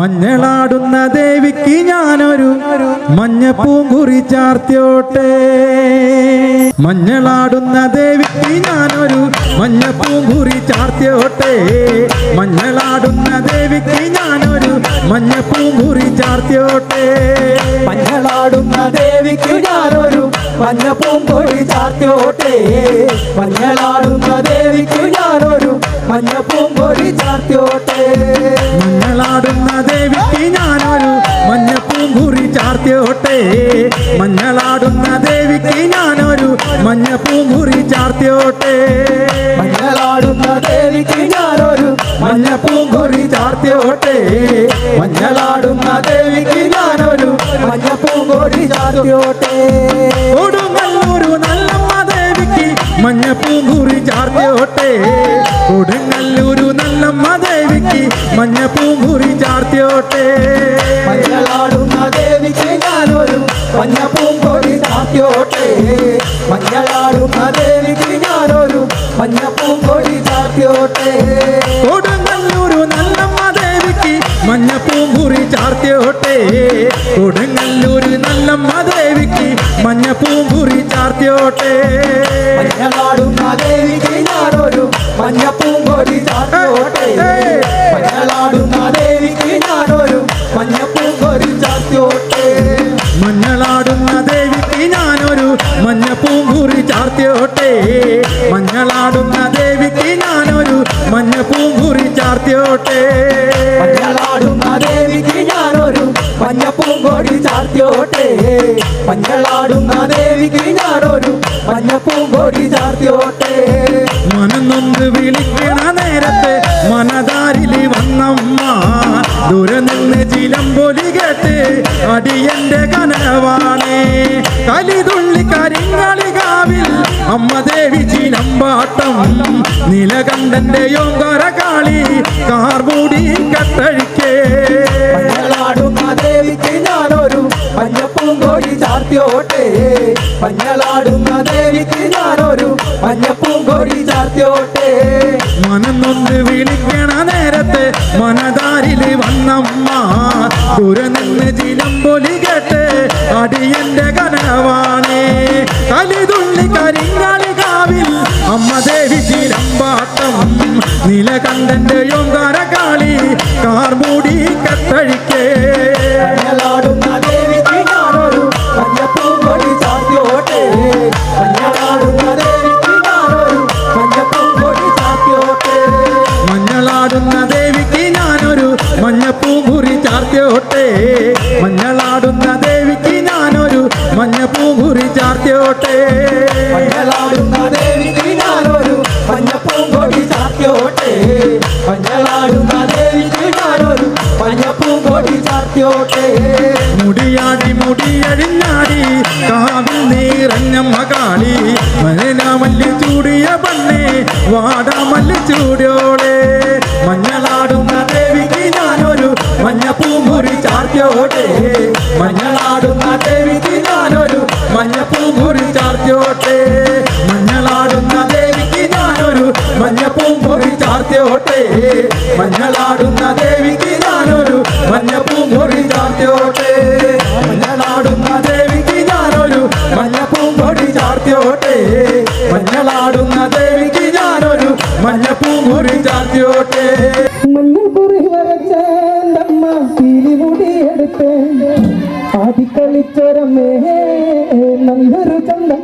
മഞ്ഞളാടുന്ന ദേവിക്ക് ഞാനൊരു മഞ്ഞപ്പൂങ്കുറി ചാർത്തിയോട്ടെ. മഞ്ഞളാടുന്ന ദേവിക്ക് ഞാനൊരു മഞ്ഞപ്പൂങ്കുറി ചാർത്തിയോട്ടെ. മഞ്ഞളാടുന്ന ദേവിക്ക് ഞാനൊരു മഞ്ഞപ്പൂങ്കുറി ചാർത്തിയോട്ടെ. മഞ്ഞളാടുന്ന ദേവിക്ക് ഞാനൊരു മഞ്ഞപ്പൂങ്കൊടി ചാർത്തിയോട്ടെ. മഞ്ഞളാടുന്ന ദേവിക്ക് ഞാനൊരു മഞ്ഞപ്പൂങ്കൊടി ചാർത്തിയോട്ടെ. മഞ്ഞളാടുന്ന ഞാനൊരു മഞ്ഞപ്പൂങ്കുറി ചാർത്തിയോട്ടെ. മഞ്ഞളാടുന്ന ദേവിക്ക് ഞാനൊരു മഞ്ഞപ്പൂങ്കുറി ചാർത്തിയോട്ടെ. മഞ്ഞളാടുന്ന ദേവിക്ക് ഞാനൊരു മഞ്ഞപ്പൂങ്കൊടി ചാർത്തിയോട്ടെ. മഞ്ഞളാടുന്ന ദേവിക്ക് ഞാനൊരു മഞ്ഞപ്പൂങ്കൊടി ചാർത്തിയോട്ടെ. കൊടുങ്ങല്ലൂരു നല്ലമ്മ ദേവിക്ക് മഞ്ഞപ്പൂങ്കുറി ചാർത്തിയോട്ടെ. കൊടുങ്ങല്ലൂരു നല്ലമ്മ ദേവിക്ക് മഞ്ഞപ്പൂങ്കുറി ചാർത്തിയോട്ടെ. മഞ്ഞളാടുന്ന ദേവിക്ക് ഞാനൊരു മഞ്ഞപ്പൂങ്കൊടി ചാർത്തിയോട്ടെ. മഞ്ഞളാടുന്ന ദേവിക്ക് ഞാനൊരു മഞ്ഞപ്പൂങ്കൊടി ചാർത്തിയോട്ടെ. കൊടുങ്ങല്ലൂരു നല്ലമ്മ ദേവിക്ക് മഞ്ഞപ്പൂങ്കുറി ചാർത്തിയോട്ടെ. കൊടുങ്ങല്ലൂര് നല്ലമ്മ ദേവിക്ക് മഞ്ഞപ്പൂങ്കുറി ചാർത്തിയോട്ടെ. മഞ്ഞളാടുന്ന ദേവിക്ക് ഞാനൊരു മഞ്ഞപ്പൂങ്കൊടി ചാർത്തിയോട്ടെ മഞ്ഞപ്പൂങ്കൊടി ചാർത്തിയോട്ടെ മനന്നൊന്ന് വിളിക്കണ നേരത്തെ മനതാരിൽ വന്നമ്മ. ദൂരെ നിന്ന് ചിലമ്പൊലി കേട്ട് അടിയന്റെ കനവാണേ. കലിതുള്ളി കരിങ്ങളി കാവിൽ അമ്മ ദേവി ചിലമ്പാട്ടം നിലകണ്ഠന്റെ യോങ്കര കാളി കാർമൂടി കട്ടഴിക്കേ മഞ്ഞപ്പൂങ്കൊടി ചാർത്തിയോട്ടെ. മഞ്ഞളാടുന്ന ദേവിക്ക് ഞാനൊരു മഞ്ഞപ്പൂങ്കൊടി ചാർത്തിയോട്ടെ. മനന്നൊന്ന് വിളിക്കണ നേരത്തെ മനതാരിൽ വന്നമ്മ. ദൂരെ നിന്ന് പൊലി കേട്ട് അടിയന്റെ കനവാണേ. കലിതുള്ളി കരിങ്ങാളി കാവിൽ അമ്മ ദേവി ചിലമ്പാട്ടം നിലകണ്ടന്റെ യോങ്കാര മുടിയാടി മുടിയഴിഞ്ഞാടി കാവിൽ നീറഞ്ഞമ്മ മകാളി. മലിനാമല്ലി ചൂടിയ പണ്ണേ വാടാമല്ലി ചൂടിയോടെ. മഞ്ഞളാടുന്ന ദേവിക്ക് ഞാനൊരു മഞ്ഞപ്പൂങ്കുറി ചാർത്തിയോടെ മഞ്ഞളാടുന്ന ദേവിക്ക് ഞാനൊരു മഞ്ഞപ്പൂങ്കുറി ചാർത്തിയോട്ടെ. മഞ്ഞളാടുന്ന ദേവിക്ക് ഞാനൊരു മഞ്ഞപ്പൂങ്കുറി ചാർത്തിയോട്ടെ. മഞ്ഞളാടുന്ന ദേവിക്ക് ഞാനൊരു മഞ്ഞപ്പൂങ്കുറി ചാർത്തിയോട്ടെ. മഞ്ഞളാടുന്ന ദേവിക്ക് ഞാനൊരു മഞ്ഞപ്പൂങ്കൊടി ചാർത്തിയോട്ടെ. മഞ്ഞളാടുന്ന ദേവിക്ക് ഞാനൊരു മഞ്ഞപ്പൂങ്കുറി ചാർത്തിയോട്ടെ. മഞ്ഞൾ കുറി ആദിക്കളിച്ചൊരമ്മേ നല്ലൊരു ചന്തം